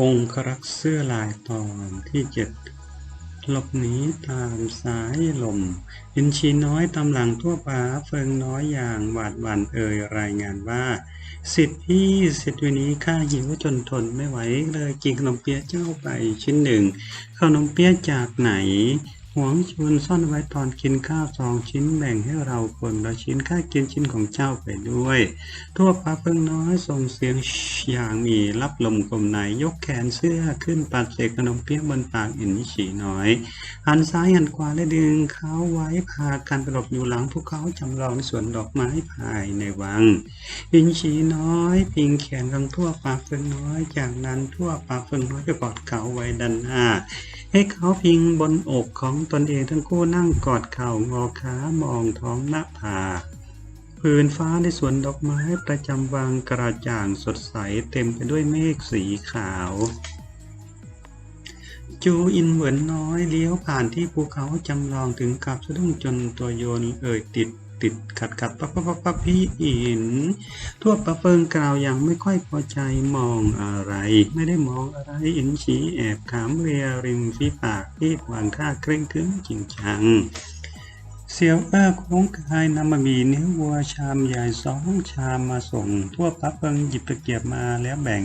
องครักษ์เสื้อลายตอนที่เจ็ดหลบหนีตามสายลมอินชีน้อยตำหลังทั่วป่าเฟิงน้อยอย่างหวาดหวั่นเอ่ยรายงานว่าสิทธิ์พี่สิทธิวันนี้ข้าหิวจนทนไม่ไหวเลยกินขนมเปี๊ยะเจ้าไปชิ้นหนึ่งขนมเปี๊ยะจากไหน หวงชวนซ่อนไว้ตอนกินข้าวสองชิ้นแบ่งให้เราคนละชิ้นข้ากินชิ้นของเจ้าไปด้วย ทั่วป่าเพิ่งน้อยส่งเสียงอย่างมีรับลมกลมในยกแขนเสื้อขึ้นปัดเศษขนมเปี๊ยะบนปากอินฉีน้อยหันซ้ายหันขวาและดึงเขาไว้พากันไปหลบอยู่หลังภูเขาจำลองสวนดอกไม้ภายในวัง อินฉีน้อย พิงแขนของทั่วป่าเฟิงน้อย จากนั้นทั่วป่าเฟิงน้อยก็กอดเขาไว้ด้านหน้าให้เขาพิงบนอกของตนเองทั้งคู่นั่งกอดเข่างอขามองท้องหน้าผาพื้นฟ้าในสวนดอกไม้ประจำวังกระจ่างสดใสเต็มไปด้วยเมฆสีขาว จูอินเหมือนน้อยเลี้ยวผ่านที่ภูเขาจำลองถึงกับสะดุ้งจนตัวโยนเอ่ยติด ติดขัดขัดปั๊บปั๊บปั๊บปั๊บพี่อินทั่วประเฟิงกล่าวอย่างไม่ค่อยพอใจมองอะไร ไม่ได้มองอะไรอินฉีแอบขามเรียริมฝีปากที่วางท่าเคร่งครึ้มจริงจัง เสี่ยวเอ้อโค้งกายนำบะหมี่เนื้อวัวชามใหญ่สองชามมาส่ง ทั่วปะเฟิงหยิบตะเกียบมาแล้วแบ่ง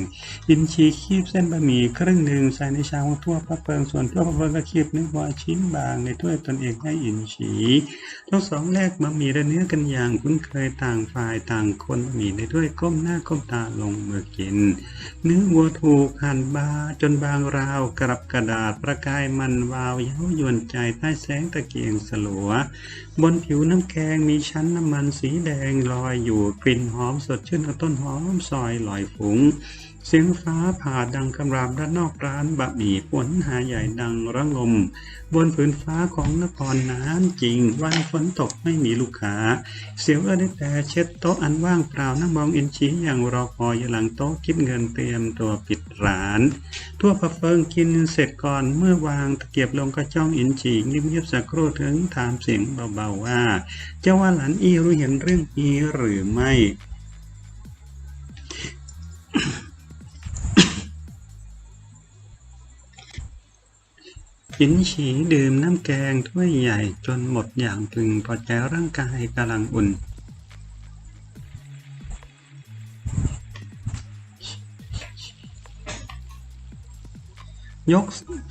อินชีคีบเส้นบะหมี่ครึ่งหนึ่งใส่ในชามทั่วปะเฟิงส่วนทั่วปะเฟิงก็คีบเนื้อวัวชิ้นบางในถ้วยตนเองให้อินชีทั้งสองแลกบะหมี่และเนื้อกันอย่างคุ้นเคยต่างฝ่ายต่างคนบะหมี่ในถ้วยก้มหน้าก้มตาลงมือกิน เนื้อวัวถูกหั่นบาจนบางราวกรับกระดาษประกายมันวาวเย้ายวนใจใต้แสงตะเกียงสลัวบนผิวน้ำแกงมีชั้นน้ำมันสีแดงลอยอยู่กลิ่นหอมสดชื่นของต้นหอมซอยลอยฟุ้ง เสียงฟ้าผ่าดังคำรามด้านนอกร้านบะหมี่ฝนหาใหญ่ดังระงม บนผืนฟ้าของนครนานจริง วันฝนตกไม่มีลูกค้า เสียวเอื้อได้แต่เช็ดโต๊ะอันว่างเปล่านั่งมองอินชีอย่างรอคอยอยู่หลังโต๊ะคิดเงินเตรียมตัวปิดร้าน ทั่วประเฟิงกินเสร็จก่อนเมื่อวางตะเกียบลงก็จ้องอินฉีเงียบๆสักครู่ถึงถามเสียงเบาๆว่าเจ้าว่าหลานอีรู้เห็นเรื่องนี้หรือไม่ อินฉีดื่มน้ำแกงถ้วยใหญ่จนหมดอย่างพึงพอใจร่างกายกำลังอุ่น ยก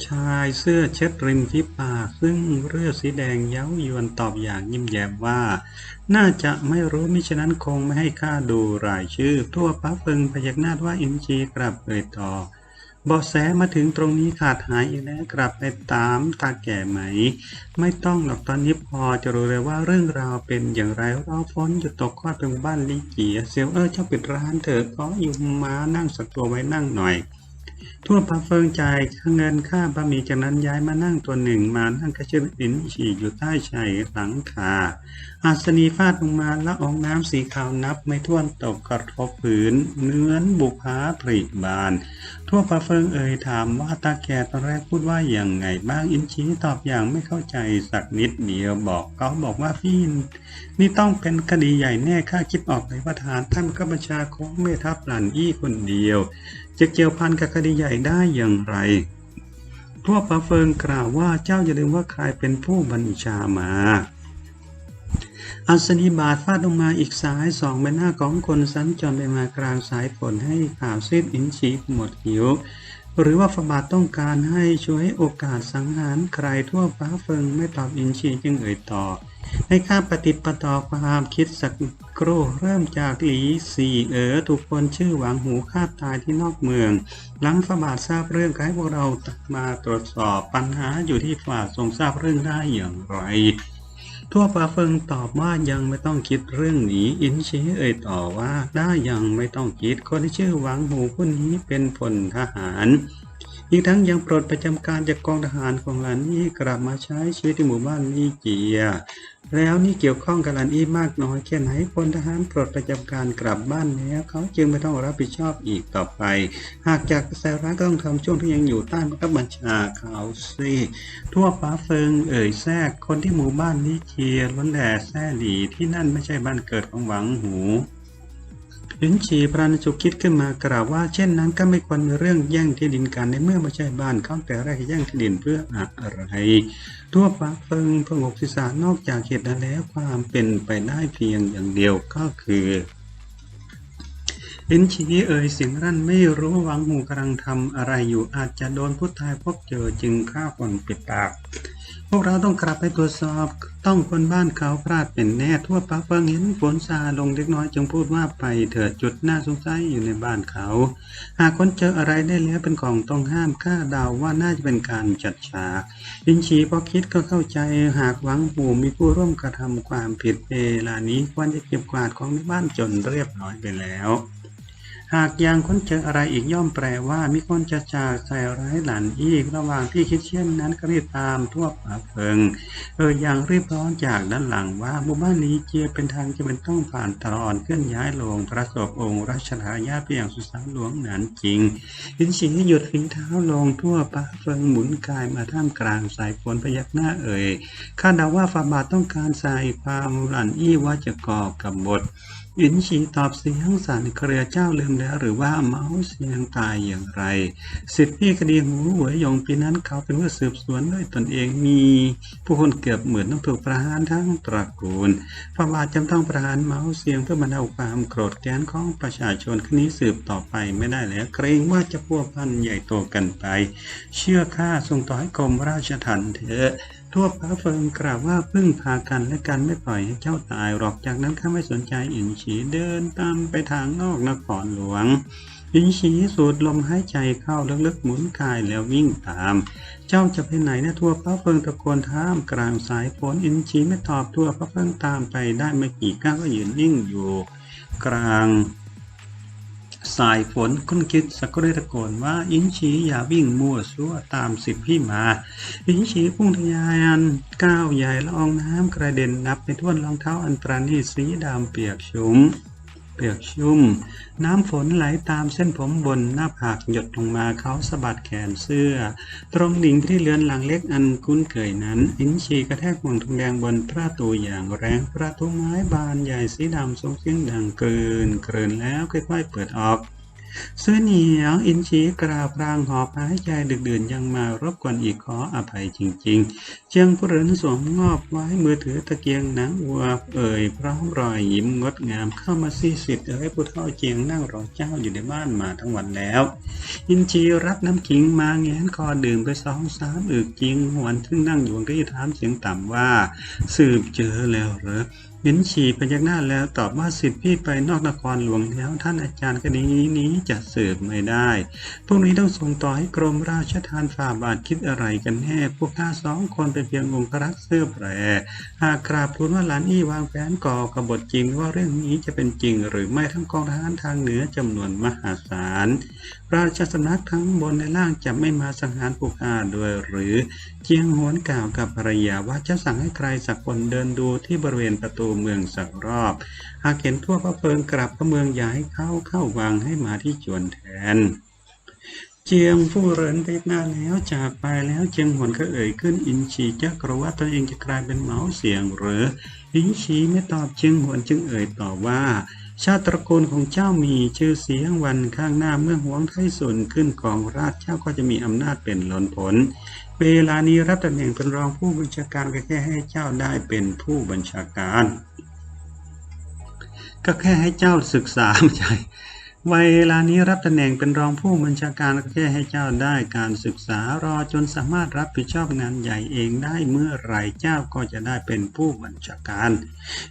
ชายเสื้อเช็ดริมฝีปากซึ่งเลือดสีแดงเย้ายวนตอบอย่างยิ้มแย้มว่า น่าจะไม่รู้มิฉะนั้นคงไม่ให้ข้าดูรายชื่อ ทั่วป้าเฟิงพยักหน้าว่าอินจีกลับเอ่ยต่อ เบาะแสมาถึงตรงนี้ขาดหายอีกแล้วกลับไปตามตาแก่ไหม ไม่ต้องหรอกตอนนี้พอจะรู้เลยว่าเรื่องราวเป็นอย่างไรเรอฝนหยุดตกคลอดเป็นบ้านลิเกียเซลเออร์เจ้าปิดร้านเถอะขออยู่มานั่งสักตัวไว้นั่งหน่อยทั่วพาเฟิงจ่ายเงินค่าบะหมี่จากนั้นย้ายมานั่งตัวหนึ่งมานั่งกระเชือกอินฉี่อยู่ใต้ชายหลังคาอาสนีฟาดลงมาละอองน้ำสีขาวนับไม่ถ้วนตกกระทบผืน เนื้อนบุพาผริบาน ทั่วพาเฟิงเอ่ยถามว่าตาแก่ตอนแรกพูดว่าอย่างไงบ้างอินชีตอบอย่างไม่เข้าใจสักนิดเดียวบอกเขาบอกว่าพี่นี่ต้องเป็นคดีใหญ่แน่ข้าคิดออกเลยว่าทหารท่านก็บัญชาของเมทัพหลันอี้คนเดียว จะเกี่ยวพันกับคดีใหญ่ได้อย่างไรทั่วปาเฟิงกล่าวว่าเจ้าอย่าลืมว่าใครเป็นผู้บัญชามา อัศนีบาทฟาดลงมาอีกสายสองใบหน้าของคนสัญจรไปมากลางสายฝนให้ข่าวซีดอินชีหมดหิว หรือว่าฟบาทต้องการให้ช่วยโอกาสสังหารใครทั่วฟ้าเฟิงไม่ตอบอินชีจึงเอ่ยต่อ ให้ข้าปฏิประต่อความคิดสักครู่เริ่มจากหลีสี่เอ๋อถูกคนชื่อหวังหูฆ่าตายที่นอกเมือง หลังฝาบาททราบเรื่องให้พวกเรามาตรวจสอบปัญหาอยู่ที่ฝ่าทรงทราบเรื่องได้อย่างไร ทั่วฟ้าเฟิงตอบว่ายังไม่ต้องคิดเรื่องนี้ อินชีเอ่ยต่อว่าได้ยังไม่ต้องคิดคนที่ชื่อหวังหูผู้นี้เป็นพลทหาร อีกทั้งยังปลดประจำการจากกองทหารของหลานอี้กลับมาใช้ชีวิตในหมู่บ้านลี่เจีย แล้วนี่เกี่ยวข้องกับหลานอี้มากน้อยแค่ไหนพลทหารปลดประจำการกลับบ้านแล้วเขาจึงไม่ต้องรับผิดชอบอีกต่อไป หากจากกระแสร้ายก็ต้องทำช่วงที่ยังอยู่ใต้บังคับบัญชาเขาสิทั่วฟ้าเฟิงเอ่ยแทรกคนที่หมู่บ้านลี่เจียล้วนแต่แซ่หลีที่นั่นไม่ใช่บ้านเกิดของหวังหู หลินชีพระนจุคิดขึ้นมากล่าวว่า เช่นนั้นก็ไม่ควรมีเรื่องแย่งที่ดินกันในเมื่อไม่ใช่บ้านเขาแต่แรกแย่งที่ดินเพื่ออะไร ทั่วฟ้าเฟิงพงกศีรษะนอกจากเหตุนั้นแล้วความเป็นไปได้เพียงอย่างเดียวก็คือ ลินชีเอ่ยเสียงรั่นไม่รู้ว่าหวังหูกำลังทำอะไรอยู่อาจจะโดนผู้ตายพบเจอจึงฆ่าคนปิดปาก พวกเราต้องกลับไปตรวจสอบต้องคนบ้านเขาพลาดเป็นแน่ทั่วป้าเฟิงเห็นฝนซาลงเล็กน้อยจึงพูดว่าไปเถิดจุดน่าสงสัยอยู่ในบ้านเขา หากคนเจออะไรได้แล้วเป็นของต้องห้ามข้าดาวว่าน่าจะเป็นการจัดฉากลินชีพอคิดก็เข้าใจหากหวังหูมีผู้ร่วมกระทำความผิดเวลานี้ควรจะเก็บกวาดของในบ้านจนเรียบร้อยไปแล้ว หากยังค้นเจออะไรอีกย่อมแปลว่ามีคนจะจากใส่ร้ายหลานอีกระหว่างที่คิดเช่นนั้นก็รีบตามทั่วป่าเพิงเอออย่างรีบร้อนจากด้านหลังว่าหมู่บ้านนี้เจียเป็นทางที่เป็นต้องผ่านตลอดเคลื่อนย้ายลงประสบองค์รัชทายาทไปอย่างสุสานหลวงหนานจริงหินสีหยุดฝีเท้าลงทั่วป่าเฟิงหมุนกายมาท่ามกลางสายฝนพยักหน้าเอ่ยคาดเดาว่าฟาบาทต้องการใส่ความหลันอี้ว่าจะก่อกับบท อินชีตอบเสียงสั่นเครือเจ้าลืมแล้ว หรือว่าเมาเสียงตายอย่างไร สิทธิคดีหูหวยหยงปีนั้นเขาเป็นผู้สืบสวนด้วยตนเองมีผู้คนเกือบเหมือนต้องถูกประหารทั้งตระกูลพระบาทจำต้องประหารเมาเสียงเพื่อบรรเทาความโกรธแค้นของประชาชนคนี้สืบต่อไปไม่ได้แล้วเกรงว่าจะพัวพันใหญ่โตกันไป เชื่อข้าส่งต่อให้กรมราชทัณฑ์เถอะ ทั่วพระเฟิงกล่าวว่าพึ่งพากันและกันไม่ปล่อยให้เจ้าตายหรอกจากนั้นข้าไม่สนใจอินฉีเดินตามไปทางนอกนครหลวง อินฉีสูดลมหายใจเข้าลึกๆหมุนกายแล้ววิ่งตาม เจ้าจะไปไหนนะทั่วพระเฟิงตะโกนท่ามกลางสายฝนอินฉีไม่ตอบทั่วพระเฟิงตามไปได้ไม่กี่ก้าวก็ยืนนิ่งอยู่ กลาง สายฝนคุณคิดสักก็ได้ตะโกนว่าอินชีอย่าวิ่งมั่วซั่วตามสิบพี่มา อินชีพุ่งทะยานก้าวใหญ่ละอองน้ำกระเด็นนับไปท่วรองเท้าอันตรานีสีดำเปียกชุ่ม เปียกชุ่ม น้ำฝนไหลตามเส้นผมบนหน้าผากหยดลงมาเขาสะบัดแขนเสื้อ ตรงดิ่งที่เลือนหลังเล็กอันคุ้นเคยนั้นอินชีกระแทกห่วงทองแดงบนประตูอย่างแรงประตูไม้บานใหญ่สีดำทรงเสียงดังเกินเกินแล้วค่อยๆเปิดออก เสื้อเหนียวอินชีกราบรางหอบหายใจดึกดื่นยังมารบกวนอีกขออภัยจริง ๆเจียงผู้เรินสวมงอบไว้มือถือตะเกียงหนังวัวเอ่ยพร้อมรอยยิ้มงดงามเข้ามาซีสิทธิ์เอ๋ยผู้เฒ่าเจียงนั่งรอเจ้าอยู่ในบ้านมาทั้งวันแล้ว อินชีรับน้ำขิงมาแงนคอดื่มไปสองสามอึกจริงหวนทึ่งนั่งอยู่ก็ถามเสียงต่ำว่า สืบเจอแล้วหรอ เห็นฉีพยักหน้าแล้วตอบว่าสิทธิ์พี่ไปนอกนครหลวงแล้ว ท่านอาจารย์คดีนี้จะสืบไม่ได้ พวกนี้ต้องส่งต่อให้กรมราชทานฝ่าบาทคิดอะไรกันแน่ พวกข้าสองคนเป็นเพียงองครักษ์เสื้อแปรหากกราบทูลว่าหลานอี้วางแผนก่อกบฏจริงว่าเรื่องนี้จะเป็นจริง หรือไม่ทั้งกองทหารทางเหนือจำนวนมหาศาลราชสำนักทั้งบนและล่างจะไม่มาสังหารพวกข้าด้วยหรือ เจียงโหนกล่าวกับภรรยาว่าจะสั่งให้ใครสักคนเดินดูที่บริเวณประตูเมืองสักรอบ หากเห็นทั่วพระเพิงกลับพระเมืองอย่าให้เข้าเข้าวังให้มาที่จวนแทนเจียงผู้เรินไปหน้าแล้วจากไปแล้วเจียงหวนก็เอ่ยขึ้นอินชีจะกลัวว่าตนเองจะกลายเป็นเหมาเสียงหรือ อินชีไม่ตอบเจียงหวนจึงเอ่ยต่อว่า ชาติตระกูลของเจ้ามีชื่อเสียงวันข้างหน้าเมื่อหวงไทส่วนขึ้นของราชเจ้าก็จะมีอำนาจเป็นล้นผล เวลานี้รับตำแหน่งเป็นรองผู้บัญชาการก็แค่ให้เจ้าได้เป็นผู้บัญชาการ ก็แค่ให้เจ้าศึกษาไม่ใช่ เวลานี้รับตำแหน่งเป็นรองผู้บัญชาการก็แค่ให้เจ้าได้การศึกษารอจนสามารถรับผิดชอบงานใหญ่เองได้เมื่อไรเจ้าก็จะได้เป็นผู้บัญชาการ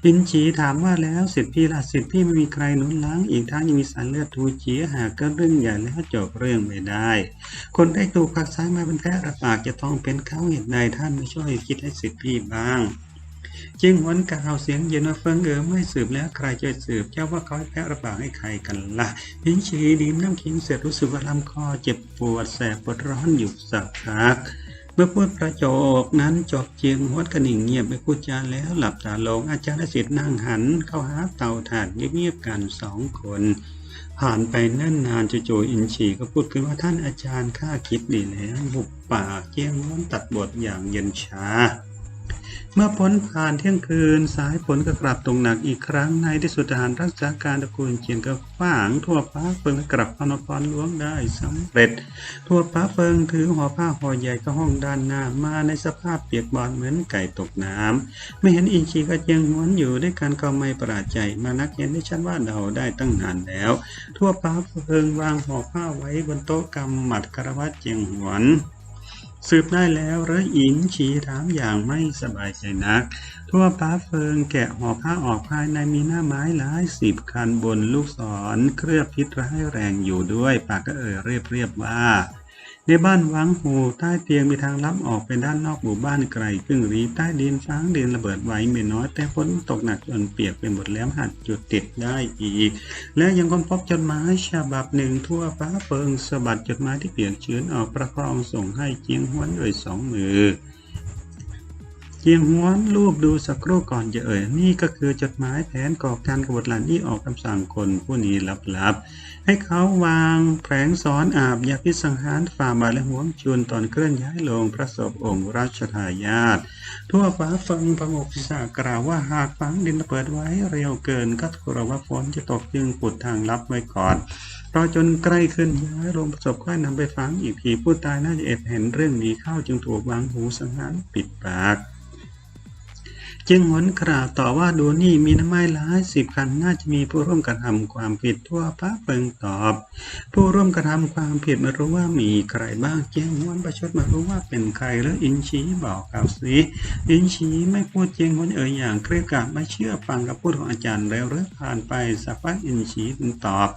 อินฉีถามว่าแล้วสิทธิพี่ละสิทธิพี่ไม่มีใครหนุนหล้างอีกทั้งยังมีสายเลือดทูเจียหากก็เรื่องใหญ่แล้วจบเรื่องไม่ได้ คนได้ถูกผักซ้ายมาเป็นแพ้ระปากจะต้องเป็นเขาเหตุใดท่านไม่ช่วยคิดให้สิทธิพี่บ้าง จึงหวนกล่าวเสียงเย็นว่าเฟิงเออไม่สืบแล้วใครจะสืบเจ้าว่าเขาให้แพ้ระบาดให้ใครกันละ่ะหินชีดินน้ำขิงเสร็จรู้สึกว่าลำคอเจ็บปวดแสบปวดร้อนอยู่สักพักเมื่อพูดประโยคนั้นจบเจียงหวดกระหนิ่งเงียบไปพูดจาแล้วหลับตาลงอาจารย์สิทธิ์นั่งหัน เข้าหาเตาถ่านเงียบๆกันสองคน ผ่านไปนิ่นนานจู่ๆอินชีก็พูดขึ้นว่าท่านอาจารย์ข้าคิดดีแล้วหุบปากเจียงหวนตัดบทอย่างเย็นชา เมื่อพ้นผ่านเที่ยงคืนสายฝนก็กลับตกหนักอีกครั้งในที่สุดทหารรักษาการตระกูลเจียงก็ขวางทั่วฟ้าเฟิงกลับพนครหลวงได้สำเร็จ ทั่วฟ้าเฟิงถือห่อผ้าห่อใหญ่ก็ห้องด้านหน้ามาในสภาพเปียกบอนเหมือนไก่ตกน้ำไม่เห็นอินชีก็เจียงหวนอยู่ด้วยกันก็ไม่ประหลาดใจมานักเห็นได้ชัดว่าเดาได้ตั้งนานแล้ว ทั่วฟ้าเฟิงวางห่อผ้าไว้บนโต๊ะกำหมัดกระวัดเจียงหวน สืบได้แล้วเรออินฉีถามอย่างไม่สบายใจนัก ทั่วป้าเฟิงแกะห่อผ้าออกภายในมีหน้าไม้หลายสิบคันบนลูกศรเคลือบพิษร้ายแรงอยู่ด้วยปากก็เอ่ยเรียบเรียบว่า ในบ้านวังหูใต้เตียงมีทางลับออกไปด้านนอกหมู่บ้านไกลครึ่งรีใต้ดินฟ้างดินระเบิดไว้ไม่น้อย แต่ฝนตกหนักจนเปียกไปหมดแล้วหัดจุดติดได้อีก และยังค้นพบจดหมายฉบับหนึ่งทั่วฟ้าเฟิงสะบัดจดหมายที่เปียกชื้นออกประคองส่งให้เจียงหวนด้วยสองมือ เจียงหวนรูปดูสักครู่ก่อนจะเอ่ย นี่ก็คือจดหมายแผนก่อการกบฏหลานที่ออกคำสั่งคนผู้นี้ลับๆ ให้เขาวางแผงสอนอาบยาพิษสังหารฝ่าบาทและห่วงชุนตอนเคลื่อนย้ายลงพระศพองค์ราชทายาททั่วฟ้าฟังพระโมกษิสากล่าวว่าหากฝังดินเปิดไว้เร็วเกินก็กลัวว่าฝนจะตกจึงปุดทางลับไว้ก่อนรอจนใกล้ขึ้นย้ายลงประสบค่อยนำไปฝังอีกทีผู้ตายน่าจะเอ็ดเห็นเรื่องนี้เข้าจึงถูกวางหูสังหารปิดปาก จึงหวนกล่าวต่อว่าดูนี่มีน้ำไม้หลายสิบคันน่าจะมีผู้ร่วมกระทำความผิดทั่วพระเปิงตอบ ผู้ร่วมกระทำความผิดไม่รู้ว่ามีใครบ้างเจียงหวนประชดมารู้ว่าเป็นใครแล้วอินชีบอกกล่าวสิอินชีไม่พูดเจียงหวนเอ่ยอย่างเครียดกราดไม่เชื่อฟังกับพูดของอาจารย์แล้วเรื่อผ่านไปสักพักอินชีตอบ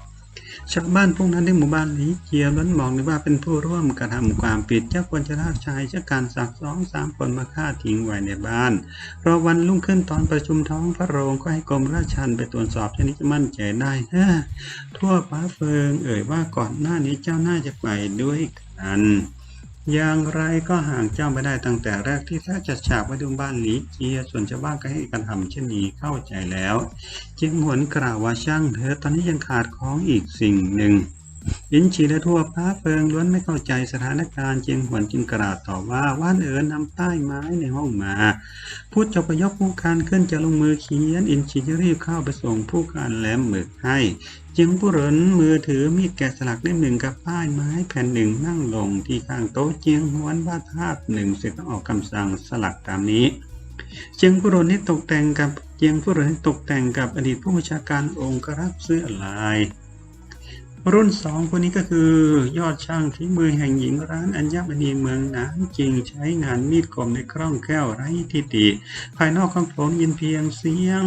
ชาวบ้านพวกนั้นในหมู่บ้านนี้เจียล้นมองเลยว่าเป็นผู้ร่วมกระทำความผิดเจ้าควรจะลากชายเจ้าการสักสองสามคนมาฆ่าทิ้งไว้ในบ้านรอวันรุ่งขึ้นตอนประชุมท้องพระโรงก็ให้กรมราชันไปตรวจสอบชนิดจะมั่นใจได้ฮะทั่วฟ้าเฟิงเอ่ยว่าก่อนหน้านี้เจ้าน่าจะไปด้วยกัน อย่างไรก็ห่างเจ้าไม่ได้ตั้งแต่แรกที่ถ้าจัดฉากไว้ดูบ้านหลีเกียส่วนชาวบ้านก็ให้การทำเช่นนี้เข้าใจแล้ว จึงหวนกล่าวว่าช่างเธอตอนนี้ยังขาดของอีกสิ่งหนึ่ง ยินชีและทั่วพ้าเฟิงล้วนไม่เข้าใจสถานการณ์เจียงหวนจึงกล่าวต่อว่าว่านเอ๋อนำป้ไม้ในห้องมา พูดจบก็ยกผู้การขึ้นจะลงมือเขียน อินชีจะรีบเข้าไปส่งผู้การแหลมหมึกให้จึงผู้เหรินมือถือมีดแกะสลักเล่มหนึ่งกับป้ายไม้แผ่นหนึ่งนั่งลงที่ข้างโต๊ะเจียงหวนวาดภาพหนึ่งเสร็จก็ออกคำสั่งสลักตามนี้เจียงผู้เหรินนี่ตกแต่งกับเจียงผู้เหรินตกแต่งกับอดีตผู้บัญชาการองค์กรักษ์เสื้อลาย รุ่นสองคนนี้ก็คือยอดช่างฝีมือแห่งหญิงร้านอัญญมณีเมืองหนานจริงใช้งานมีดคมในคล่องแคล่วไร้ทิฏฐิภายนอกของผมยินเพียงเสียง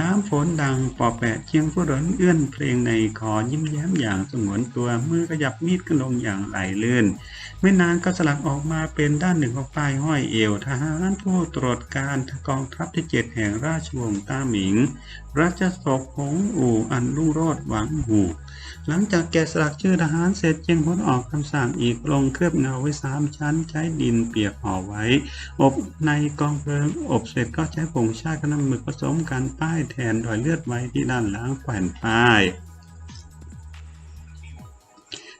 น้ำฝนดังปอแปะเชียงผู้รนเอื้อนเพลงในคอยิ้มแย้มอย่างสงวนตัวมือขยับมีดกระลงอย่างไหลลื่น ไม่นานก็สลักออกมาเป็นด้านหนึ่งของป้ายห้อยเอวทหารผู้ตรวจการกองทัพที่เจ็ดแห่งราชวงศ์ต้าหมิงรัชศพหงอู่อันรุ่งโรจน์หวังหู หลังจากแกะสลักชื่อทหารเสร็จเจียงพนออกคำสั่งอีกลงเคลือบเงาไว้สามชั้นใช้ดินเปียกห่อไว้ อบในกองเพลิงอบเสร็จก็ใช้ผงชาติกับน้ำหมึกผสมกันป้ายแทนรอยเลือดไว้ที่ด้านหลังแผ่นป้าย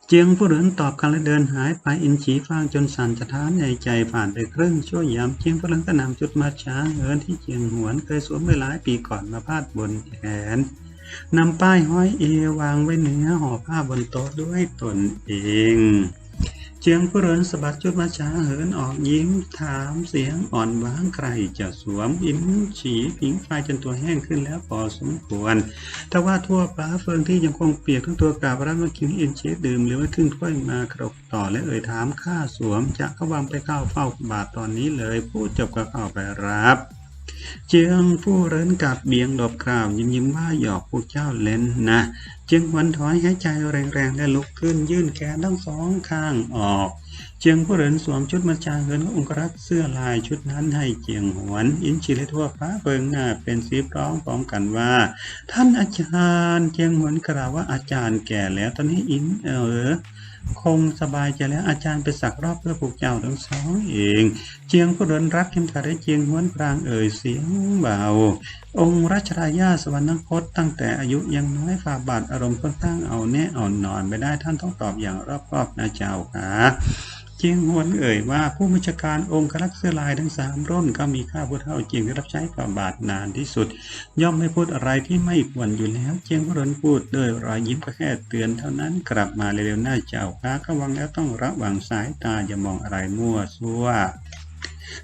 เจียงผู้เหรินตอบกันและเดินหายไปอินฉีฟังจนสั่นสะท้านในใจผ่านไปครึ่งชั่วยามเจียงผู้เหรินก็นำจุดมาช้างเหินที่เจียงหวนเคยสวมไว้หลายปีก่อนมาพาดบนแขน นำป้ายห้อยเอวางไว้เหนือห่อผ้าบนโต๊ะด้วยตนเอง เจียงผู้เรินสะบัดจุดมาช้าเหินออกยิ้มถามเสียงอ่อนหวานใครจะสวมอิ่มฉีผิงไฟจนตัวแห้งขึ้นแล้วพอสมควรแต่ว่าทั่วป้าเฟิงที่ยังคงเปียกทั้งตัวกาบรับมากินเอ็นเชฟดื่มเหลือว้ครึ่งถ้วยมากรบต่อและเอ่ยถามค่าสวมจะก็วางไปเข้าเฝ้าบาทตอนนี้เลยพูดจบก็เข้าไปรับ เจียงผู้เรินกับเบียงหลบกล่าวยิ้มยิ้มว่าหยอกพวกเจ้าเล่นนะเจียงหวันถอยหายใจแรงๆและลุกขึ้นยื่นแขนทั้งสองข้างออก เจียงผู้เรินสวมชุดมาจางเงินขององครักษ์เสื้อลายชุดนั้นให้เจียงหวนอินชิและทั่วฟ้าเบิงหน้าเป็นสีร้องพร้อมกันว่า ท่านอาจารย์เจียงหวนกล่าวว่าอาจารย์แก่แล้วตอนนี้อินเออ คงสบายใจแล้วอาจารย์ไปสักรอบเพื่อผูกเจ้าทั้งสองเอง เจียงผู้เดินรักเข็มขัดให้เจียงหวนกลางเอ่ยเสียงเบา องค์รัชรายาสวรรคตตั้งแต่อายุยังน้อยฝ่าบาทอารมณ์ค่อนข้างเอาแน่เอนนอนไม่ได้ท่านต้องตอบอย่างรอบคอบนะเจ้าค่ะ เจียงหวนเอ่ยว่าผู้บัญชาการองค์รักษ์เสื้อลายทั้งสามร่นก็มีข้าพุทธเท่าเจียงที่รับใช้ฝ่าบาทนานที่สุด ย่อมไม่พูดอะไรที่ไม่ควรอยู่แล้ว เจียงพรนพูดด้วยรอยยิ้มก็แค่เตือนเท่านั้นกลับมาเร็วๆหน้าเจ้าค้าก็วังแล้วต้องระวังสายตาอย่ามองอะไรมั่วซั่ว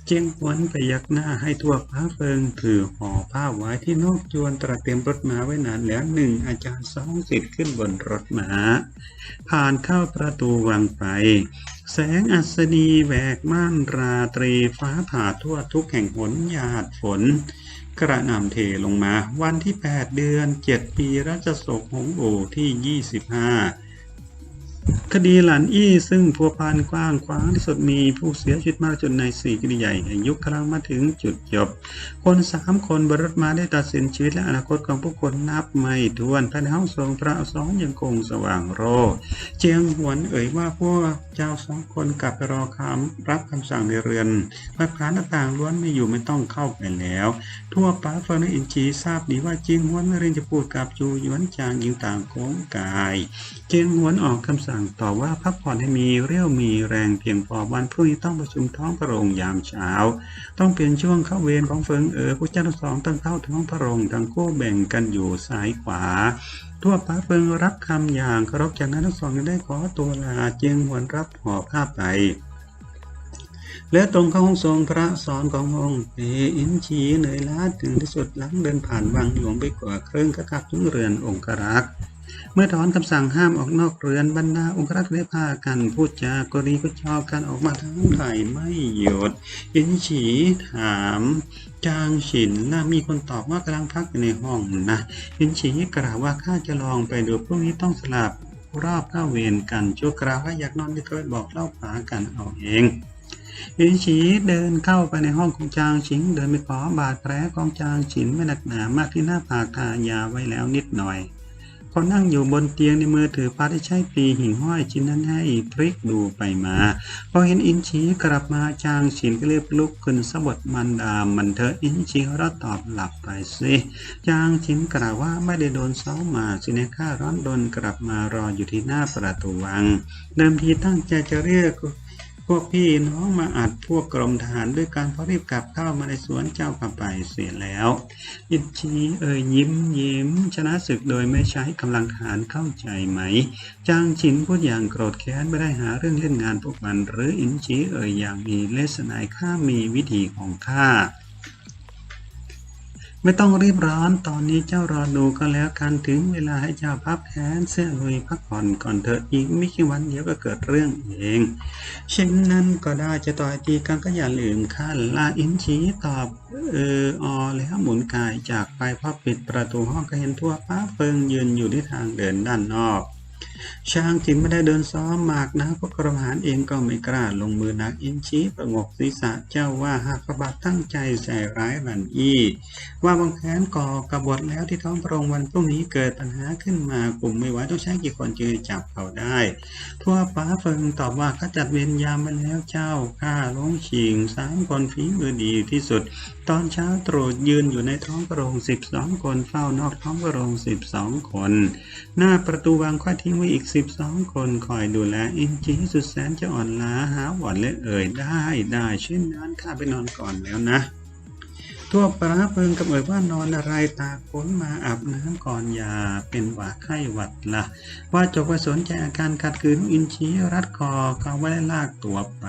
เจียงหวนไปยักหน้าให้ทั่วพ้าเฟิงถือห่อผ้าไว้ที่นอกจวนตระเตรียมรถม้าไว้นานแล้วหนึ่งอาจารย์สองสิทธิ์ขึ้นบนรถม้าผ่านเข้าประตูวังไป แสงอัสดีแหวกม่านราตรีฟ้าผ่าทั่วทุกแห่งหนหยาดฝน กระหน่ำเทลงมาวันที่ 8 เดือน 7 ปีรัชศกหงโอที่ 25 คดีหลันอี้ซึ่งพัวพันกว้างขวางที่สุดมีผู้เสียชีวิตมากจนในสี่คดีใหญ่ในยุคกำลังมาถึงจุดจบ คนสามคนบนรถมาได้ตัดสินชีวิตและอนาคตของผู้คนนับไม่ถ้วนภายในห้องทรงพระสองยังคงสว่างโรเจียงหวนเอ่ยว่าพวกเจ้าสองคนกลับไปรอคำรับคำสั่งในเรือนภายผ่านต่างล้วนไม่อยู่ไม่ต้องเข้าไปแล้ว ทั่วป้าเฟิร์นอินจีทราบดีว่าเจียงหวนไม่เรียนจะพูดกับจูหยวนจางยิงต่างโค้งกาย เจียงหวนออกคำสั่งต่อว่าพักผ่อนให้มีเรี่ยวมีแรงเพียงพอวันพรุ่งนี้ต้องประชุมท้องพระโรงยามเช้า ต้องเปลี่ยนช่วงเข้าเวรของเฟิงเอ๋อผู้เจ้าทั้งสองต้องเข้าท้องพระโรงทั้งคู่แบ่งกันอยู่ซ้ายขวา ทั่วป้าเฟิงรับคำอย่างเคารพจากนั้นทั้งสองยังได้ขอตัวลาเจียงหวนรับห่อผ้าไปและตรงเข้าห้องทรงพระสอนขององค์เออินชีเหนื่อยล้าถึงที่สุดหลังเดินผ่านวังหลวงไปกว่าครึ่งก็กลับถึงเรือนองครักษ์ เมื่อถอนคำสั่งห้ามออกนอกเรือนบรรดาองครักษ์ได้พากันพูดจากรีก็ชอบกันออกมาทั้งไทยไม่หยุดอินฉีถาม จางฉินนะมีคนตอบว่ากำลังพักอยู่ในห้องนะอินฉีกล่าวว่าข้าจะลองไปดูพรุ่งนี้ต้องสลับรอบเข้าเวรกันชั่วคราวว่าอยากนอนที่เคยบอกเล่าผากันเอาเองอินฉีเดินเข้าไปในห้องของจางฉิง เดินไปขอบาดแผลของจางฉินไม่หนักหนามากที่หน้าผากทายาไว้แล้วนิดหน่อย เขานั่งอยู่บนเตียงในมือถือพาได้ใช้ปีหิ่งห้อยชิ้นนั้นให้พลิกดูไปมา พอเห็นอินฉีกลับมาจางฉินก็เรียบลุกขึ้นสะบดมันดามันเถอะอินฉีเราตอบหลับไปสิจางฉินกล่าวว่าไม่ได้โดนเซ้ามาสินะข้าร้อนดนกลับมารออยู่ที่หน้าประตูวัง เดิมทีตั้งใจจะเรียก พวกพี่น้องมาอัดพวกกรมทหารด้วยการพอรีบกลับเข้ามาในสวนเจ้ากับไปเสียแล้วอินชีเอ่ยยิ้มยิ้ม ชนะศึกโดยไม่ใช้กำลังทหารเข้าใจไหม จางชินพูดอย่างโกรธแค้นไม่ได้หาเรื่องเล่นงานพวกมัน หรืออินชีเอ่ยอย่างมีเลสนายข้ามีวิธีของข้า ไม่ต้องรีบร้อน ตอนนี้เจ้ารอดูก็แล้วกันถึงเวลาให้เจ้าพับแขนเสื้อลุยพักผ่อนก่อนเถอะอีกไม่กี่วันเดี๋ยวก็เกิดเรื่องเอง เช่นนั้นก็ได้จะต่อยตีกันก็อย่าลืมข้าลาอินชีตอบเอออแล้วหมุนกายจากไปพอปิดประตูห้องก็เห็นทั่วป้าเฟิงยืนอยู่ที่ทางเดินด้านนอก ช่างจินไม่ได้เดินซ้อมมากนะพวกกรมหารเองก็ไม่กล้าลงมือนักอินชีประงกศีรษะเจ้าว่าหากพระบาทตั้งใจใส่ร้ายรันอี้ว่าบางแผนก่อกบฏแล้วที่ท้องพระโรงวันพรุ่งนี้เกิดปัญหาขึ้นมากลุ่มไม่ไหวต้องใช้กี่คนจึงจับเขาได้ ทั่วป้าเฟิงตอบว่าข้าจัดเวรยามมาแล้วเจ้าข้าลงชิงสามคนฝีมือดีที่สุด ตอนเช้าตรูยืนอยู่ในท้องพระโรงสิบสองคนเฝ้านอกท้องพระโรงสิบสองคน หน้าประตูวังค่อยทิ้งไว้อีกสิบสองคนคอยดูแลอินจีสุดแสนจะอ่อนล้าหาหวอนและเอ่ยได้ได้เช่นนั้นข้าไปนอนก่อนแล้วนะ ทั่วปลาเพิงกับเอ่ยว่านอนอะไรตาค้นมาอาบน้ำก่อนอย่าเป็นหวัดไข้หวัดละว่าจบไปสนใจอาการขัดขืนอินชีรัดคอเขาไม่ได้ลากตัวไป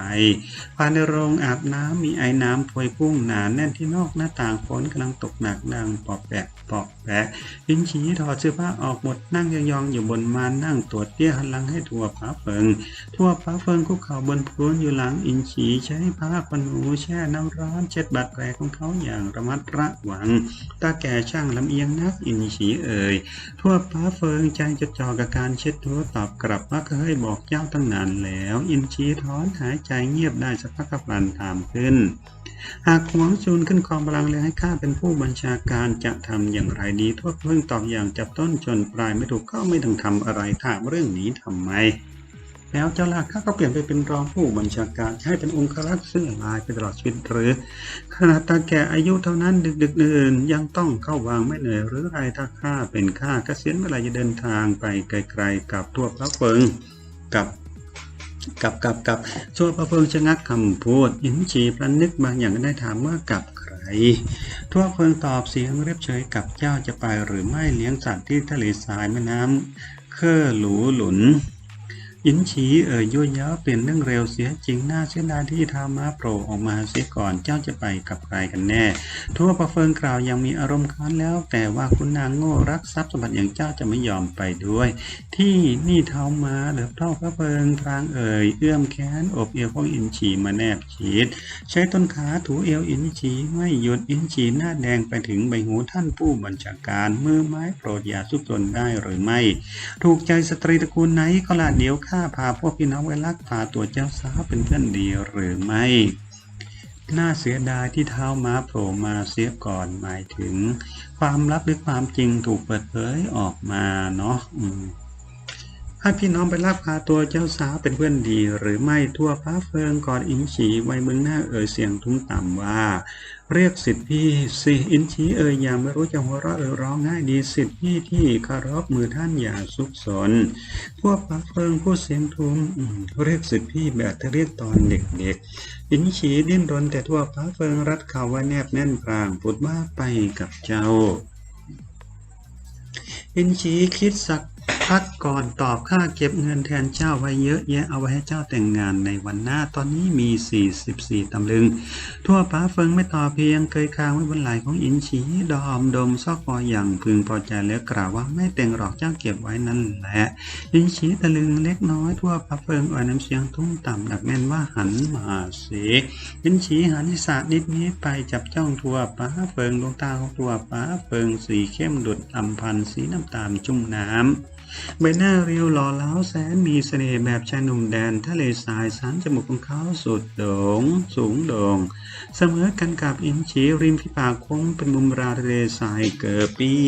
ภายในโรงอาบน้ำมีไอ้น้ำพวยพุ่งหนาแน่นที่นอกหน้าต่างฝนกำลังตกหนักดังปอกแปะปอกแปะอินชีถอดเสื้อผ้าออกหมดนั่งยองๆอยู่บนมานั่งตรวจเตี้ยหันหลังให้ทั่วผ้าเฟิงทั่วผ้าเฟิงคุกเข่าบนพื้นอยู่หลังอินฉีใช้ผ้าขนหนูแช่น้ำร้อนเช็ดบาดแผลของเขาอย่างระมัดระวังตาแก่ช่างลำเอียงนักอินฉีเอ่ยทั่วผ้าเฟิงใจจดจ่อกับการเช็ดตัวตอบกลับว่าเคยบอกเจ้าตั้งนานแล้ว อินฉีถอนหายใจเงียบได้สักพักกพลันถามขึ้น หากหวงจูนขึ้นครองพลังเลยให้ข้าเป็นผู้บัญชาการจะทำอย่างไรดีทั่วเพิ่งตอบอย่างจับต้นจนปลายไม่ถูกก็ไม่ต้องทำอะไรถามเรื่องนี้ทำไม แล้วเจ้าลากข้าก็เปลี่ยนไปเป็นรองผู้บัญชาการให้เป็นองครักษ์เสื้อลายไปตลอดชีวิตหรือ ขนาดตาแก่อายุเท่านั้นดึกดึกๆดื่นยังต้องเข้าวางไม่เหนื่อยหรือไรถ้าข้าเป็นข้าก็เกษียณเมื่อไรจะเดินทางไปไกลๆกับทั่วพระเฟิงกับกับกับกับชั่วพระเพิงชะงักคำพูดอินชีพระนึกบางอย่างได้ถามว่ากับใคร ทั่วเพิงตอบเสียงเรียบเฉยกับเจ้าจะไปหรือไม่เลี้ยงสัตว์ที่ทะเลทรายแม่น้ำเคอหลูหลุน อินฉีเอ่ยยั่วย้าเปลี่ยนเรื่องเร็วเสียจริงน่าเสียดายที่ทาม้าโผล่ออกมาเสียก่อนเจ้าจะไปกับใครกันแน่ ทั่วประเฟิงกล่าวยังมีอารมณ์ค้านแล้ว แต่ว่าคุณนางโง่รักทรัพย์สมบัติอย่างเจ้าจะไม่ยอมไปด้วย ที่นี่เท้าม้าเหลือเท่าพระเฟิงพรางเอ่ยเอื้อมแขนอบเอวของอินฉีมาแนบชิดใช้ต้นขาถูเอวอินฉีไม่หยุดอินฉีหน้าแดงไปถึงใบหูท่านผู้บัญชาการมือไม้โปรดอย่าซุกซนได้หรือไม่ ถูกใจสตรีตระกูลไหนก็ละเดียวข้าพาพวกพี่น้องไว้ลักพาตัวเจ้าสาวเป็นเพื่อนดีหรือไม่ น่าเสียดายที่เท้าม้าโผล่มาเสียก่อนหมายถึง ความลับหรือความจริงถูกเปิดเผยออกมาเนาะ ให้พี่น้องไปลักพาตัวเจ้าสาวเป็นเพื่อนดี หรือไม่ทั่วพระเฟิงก่อนอินฉีไว้เบื้องหน้าเอ่ยเสียงทุ้มต่ำว่า เรียกสิทธิพี่สิอินชีเอ่ยอย่าไม่รู้จะหัวเราะเอ่ยร้องง่ายดีสิทธิพี่ที่คารพมือท่านอย่าซุกซนพวกปลาเฟิงผู้เสียงทุ้มเรียกสิทธิพี่แบบที่เรียกตอนเด็กๆอินชีดิ้นรนแต่ทั่วปลาเฟิงรัดเข่าไว้แนบแน่นพรางปุดว่าไปกับเจ้าอินชีคิดสัก พักก่อนตอบค่าเก็บเงินแทนเจ้าไว้เยอะแยะเอาไว้ให้เจ้าแต่งงานในวันหน้าตอนนี้มี 44 ตำลึง ทั่วป้าเฟิงไม่ต่อเพียงเคยค้างไว้บนไหลของอินฉีดอมดมซอกคออย่างพึงพอใจแล้วกล่าวว่าไม่แต่งหรอกเจ้าเก็บไว้นั่นแหละ อินฉีตะลึงเล็กน้อยทั่วป้าเฟิงอ่อยน้ำเสียงทุ่มต่ำหนักแน่นว่าหันมาเสียอินฉีหันทิศานิดนี้ไปจับจ้องทั่วป้าเฟิงดวงตาของทั่วป้าเฟิงสีเข้มดุดอำพันสีน้ำตาลจุ่มน้ำ ใบหน้าเรียวหล่อเหลาแสนมีเสน่ห์แบบชายหนุ่มแดนทะเลทรายสันจมูกของเขาสุดโด่งสูงโด่งเสมอกันกับอินชีริมฝีปากค้งเป็นมุมราทะเลทรายเกอร์ปี้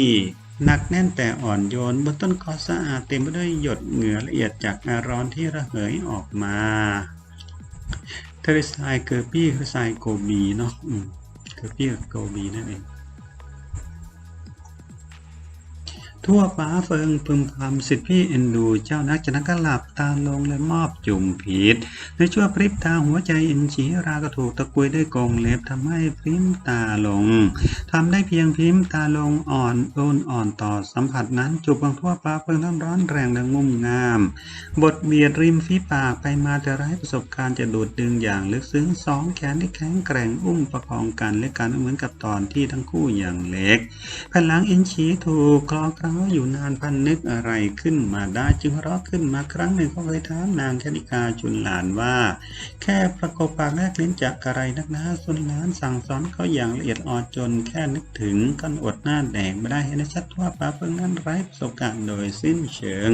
หนักแน่นแต่อ่อนโยนบนต้นคอสะอาดเต็มไปด้วยหยดเหงื่อละเอียดจากอาร้อนที่ระเหยออกมาทะเลทรายเกอร์ปี้คือทรายโกบีเนาะเกอร์ปี้กับโกบีนั่นเอง ทั่วฟ้าเฟิงพึมพำสิทธิพี่เอ็นดู เจ้านักจะนักก็หลับตาลงและมอบจุ่มผิดในชั่วพริบตาหัวใจเอ็นฉีรากระถูกตะกุยด้วยกงเล็บทำให้พริมตาลงทำได้เพียงพริมตาลงอ่อนโอนอ่อนต่อสัมผัสนั้นจูบของทั่วฟ้าเฟิงทั้งร้อนแรงและงุ่มงาม บทเบียดริมฝีปากไปมาแต่ไร้ประสบการณ์จะดูดดึงอย่างลึกซึ้งสองแขนที่แข็งแกร่งอุ้มประคองกันและกันเหมือนกับตอนที่ทั้งคู่อย่างเล็กแผ่นหลังอินชีถูกคลอกร้าอยู่นานพันนึกอะไรขึ้นมาได้จึงร้องขึ้นมาครั้งหนึ่งเขาเคยถามนางแคณิกาจุนหลานว่า แค่ประกบปากแรกลิ้นจะกระไรนักหนาสุนหลานสั่งสอนเขาอย่างละเอียดอ่อนจนแค่นึกถึงกันอดหน้าแดงไม่ได้เห็นชัดว่าป้าเฟิงนั้นไร้ประสบการณ์โดยสิ้นเชิง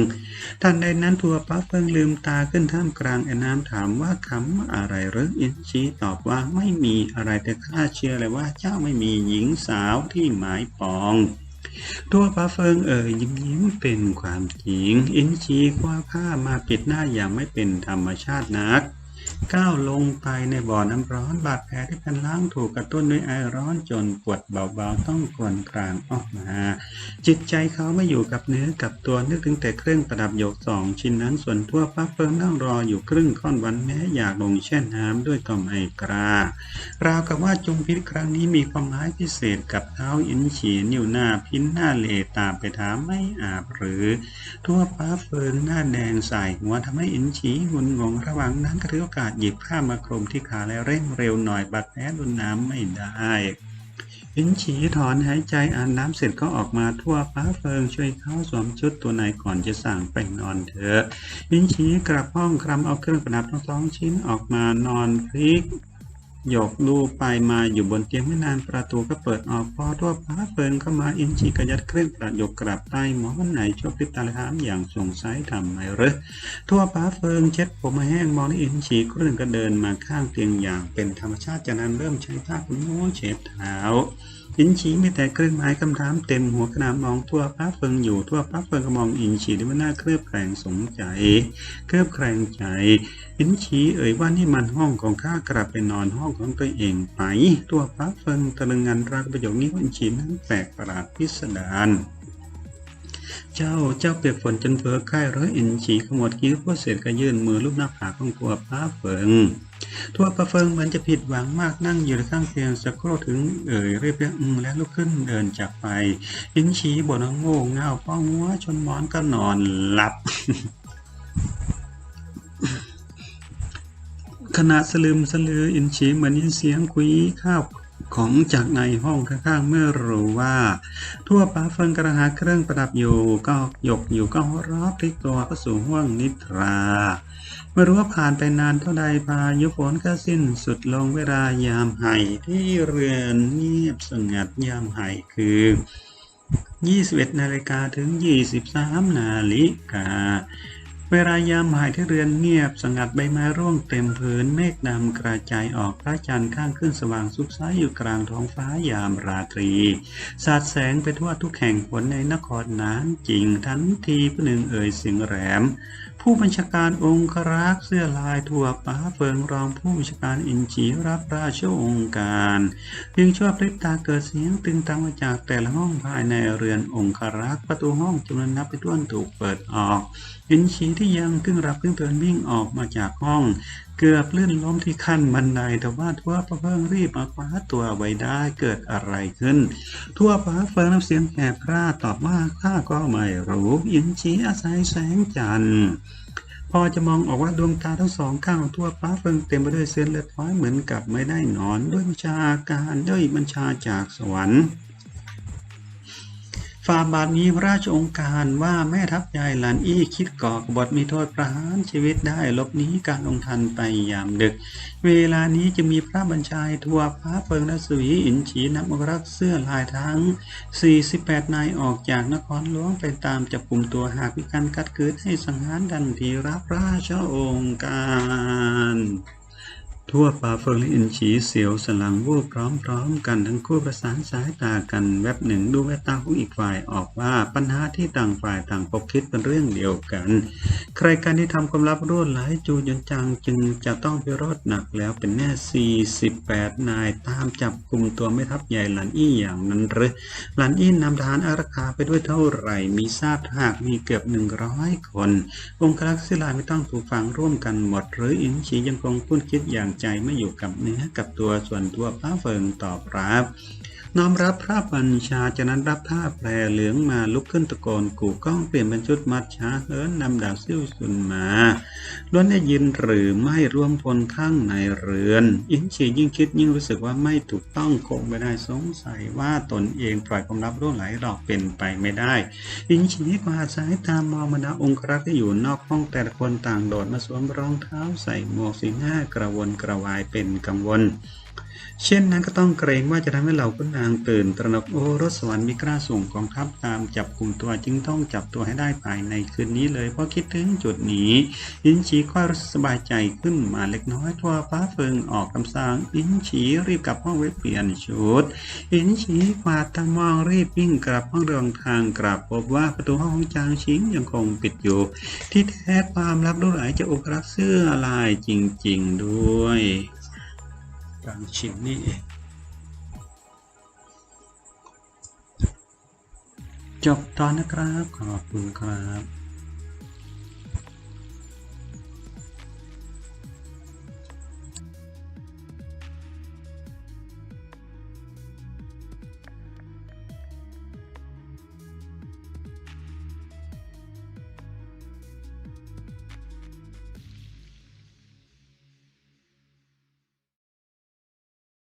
ทันใดนั้นทัวป้าเฟิงลืมตาขึ้นท่ามกลางไอ้น้ำถามว่าคำอะไรหรืออินชีตอบว่าไม่มีอะไรแต่ข้าเชื่อเลยว่าเจ้าไม่มีหญิงสาวที่หมายปอง ตัวป้าเฟิงเอ่ยยิ้มยิ้มเป็นความจริง อินชีคว้าผ้ามาปิดหน้าอย่างไม่เป็นธรรมชาตินัก ก้าวลงไปในบ่อน้ำร้อน บาดแผลที่แผ่นล่างถูกกระตุ้นด้วยไอร้อนจนปวดเบาๆ ต้องกรวนกลางออกมา จิตใจเขาไม่อยู่กับเนื้อกับตัวนึกถึงแต่เครื่องประดับหยกสองชิ้นนั้นส่วนทั่วป้าเฟิงนั่งรออยู่ครึ่งค่อนวันแม้อยากลงแช่น้ำด้วยก็ไม่กล้าราวกับว่าจงพิษครั้งนี้มีความหมายพิเศษกับเท้าอินฉีนิ้วหน้าพินหน้าเลตามไปถามไม่อาบหรือ ทั่วป้าเฟิงหน้าแดงใส่หัวทำให้อินฉีงุนงงระหว่างนั้นก็ถือโอกาสหยิบผ้ามาคลุมที่ขาและเร่งเร็วหน่อยบาดแผลโดนน้ำไม่ได้อินฉีถอนหายใจอาบน้ำเสร็จก็ออกมาทั่วฟ้าเฟิงช่วยเขาสวมชุดตัวในก่อนจะสั่งไปนอนเถอะอินฉีกลับห้องคลำเอาเครื่องประดับทั้งสองชิ้นออกมานอนพลิก หยกลูไปมาอยู่บนเตียงไม่นานประตูก็เปิดออกพอทั่วพ้าเฟิงเข้ามาอินชีกยัดเครื่องประดับหยกกลับใต้หมอนไหนชั่วพริบตาละถามอย่างสงสัยทำไมหรือทั่วป้าเฟิงเช็ดผมมาแห้งมองอินชีเครื่องก็เดินมาข้างเตียงอย่างเป็นธรรมชาติจากนั้นเริ่มใช้ผ้าคุณโม้เช็ดเท้าอินฉีมีแต่เครื่องหมายคำถามเต็มหัวขณะมองทั่วป้าเฟิงอยู่ทั่วป้าเฟิงก็มองอินฉีด้วยว่าหน้าเครือบแคลงสงใจ เครือบแคลงใจอินฉีเอ่ยว่านี่มันห้องของข้ากลับไปนอนห้องของตัวเองไปตัวป้าเฟิงตะลึงงันรักประโยคนี้ว่าอินฉีนั้นแปลกประหลาดพิสดารเจ้าเจ้าเปียกฝนจนเผลอใกล้ร้อยอินฉีขมวดคิ้วพวกเศษก็ยื่นมือลูบหน้าผากของตัวป้าเฟิง ทั่วประเฟิงเหมือนจะผิดหวังมากนั่งอยู่ข้างเตียงสักครู่ถึงเอ่ยเรียบเรียงอืมแล้วลุกขึ้นเดินจากไปอินชีบ่นว่าโง่เง่าป้องหัวชนหมอนก็นอนหลับขณะสลืมสลืออินชีเหมือนยินเสียงคุยข้าว ของจากในห้องข้างๆเมื่อรู้ว่า ทั่วป้าเฟิงกระหาเครื่องประดับอยู่ก็หยกอยู่ก็รอบพลิกตัวเข้าสู่ห้วงนิทราไม่รู้ว่าผ่านไปนานเท่าใดพายุฝนก็สิ้นสุดลงเวลายามไห่ที่เรือนเงียบสงัดยามไห่คือ 21 นาฬิกาถึง 23 นาฬิกา เวลายามหายที่เรือนเงียบสงัดใบไม้ร่วงเต็มพื้นเมฆดำกระจายออกพระจันทร์ข้างขึ้นสว่างสุกใสอยู่กลางท้องฟ้ายามราตรีสาดแสงไปทั่วทุกแห่งฝนในนครนานจริงทันทีผู้หนึ่งเอ่ยเสียงแหลมผู้บัญชาการองครักษ์เสื้อลายทั่วป้าเฟิงรองผู้บัญชาการอินจีรับราชองค์การเพียงชั่วพริบตาเกิดเสียงตึงตังมาจากแต่ละห้องภายในเรือนองครักษ์ประตูห้องจำนวนนับไปต้วนถูกเปิดออก อินชีที่ยังกึ่งรับกึ่งตื่นวิ่งออกมาจากห้อง เกือบลื่นล้มที่ขั้นบันไดแต่ว่าทั่วประเพิ่งรีบมาคว้าตัวไว้ได้เกิดอะไรขึ้น ทั่วฟ้าเฟิงน้ำเสียงแหบพร่าตอบว่าข้าก็ไม่รู้อินชีอาศัยแสงจันทร์พอจะมองออกว่าดวงตาทั้งสองข้างของทั่วฟ้าเฟิงเต็มไปด้วยเส้นเลือดฝอยเหมือนกับไม่ได้นอนด้วยบัญชาการด้วยบัญชาจากสวรรค์ ฝ่าบาทมีพระราชองค์การว่าแม่ทัพใหญ่หลานอี้คิดก่อกบฏมีโทษประหารชีวิตได้ลบนี้การลงทันไปยามดึก เวลานี้จะมีพระบัญชายทัวฟ้าเฟิงและสวีอินฉีนักรักเสื้อลายทั้ง 48 นายออกจากนครหลวงไปตามจับกลุ่มตัวหากมีการกัดขืนให้สังหารดันทีรับราชองค์การ ทั่วป่าเฟิงและอินฉีเสียวสลังวูบพร้อมๆ กันทั้งคู่ประสานสายตากันแวบหนึ่งดูแววตาของอีกฝ่ายออกว่าปัญหาที่ต่างฝ่ายต่างพบคิดเป็นเรื่องเดียวกัน ใครกันที่ทำความลับรั่วไหลจูจนจังจึงจะต้องพิโรธหนักแล้วเป็นแน่ 48 นายตามจับกลุ่มตัวไม่ทัพใหญ่หลันอี้อย่างนั้นหรือหลันอี้นำทหารอารักขาไปด้วยเท่าไหร่มีทราบหากมีเกือบ 100 คน องครักษ์ศิลาไม่ต้องถูกฝังร่วมกันหมด หรืออินชียังคงคุ้นคิดอย่างใจไม่อยู่กับเนื้อกับตัวส่วนตัวพระเฟิงตอบรับ น้อมรับพระบัญชาจากนั้นรับผ้าแพรเหลืองมาลุกขึ้นตะโกนกู่ก้องเปลี่ยนเป็นชุดมัดช้าเฮิรนนำดาบซิ่วซุนมาล้วนได้ยินหรือไม่ร่วมพลข้างในเรือนอินชียิ่งคิดยิ่งรู้สึกว่าไม่ถูกต้องคงไม่ได้สงสัยว่าตนเองปล่อยความลับร่วงไหลหลอกเป็นไปไม่ได้อินชีกวาดสายตามองบรรดาองครักษ์ที่อยู่นอกห้องแต่ละคนต่างโดดมาสวมรองเท้าใส่หมวกสีหน้ากระวนกระวายเป็นกังวล เช่นนั้นก็ต้องเกรงว่าจะทำให้เหล่าขุนนางตื่น ตระหนกโอ้รถสวรรค์มีกล้าส่งกองทัพตามจับกลุ่มตัวจึงต้องจับตัวให้ได้ภายในคืนนี้เลย เพราะคิดถึงจุดนี้ อินฉีก็รู้สบายใจขึ้นมาเล็กน้อยทั่วฟ้าเฟิงออกคำสั่งอินฉีรีบกลับห้องไว้เปลี่ยนชุด อินฉีกวาดตามองรีบวิ่งกลับห้องเดินทางกลับพบว่าประตูห้องของจางชิงยังคงปิดอยู่ ที่แท้ความลับรู้หลายจะอกรักเสื้อลายจริง ๆ ด้วย จางชินนี่เองจบตอนนะครับ ขอบคุณครับ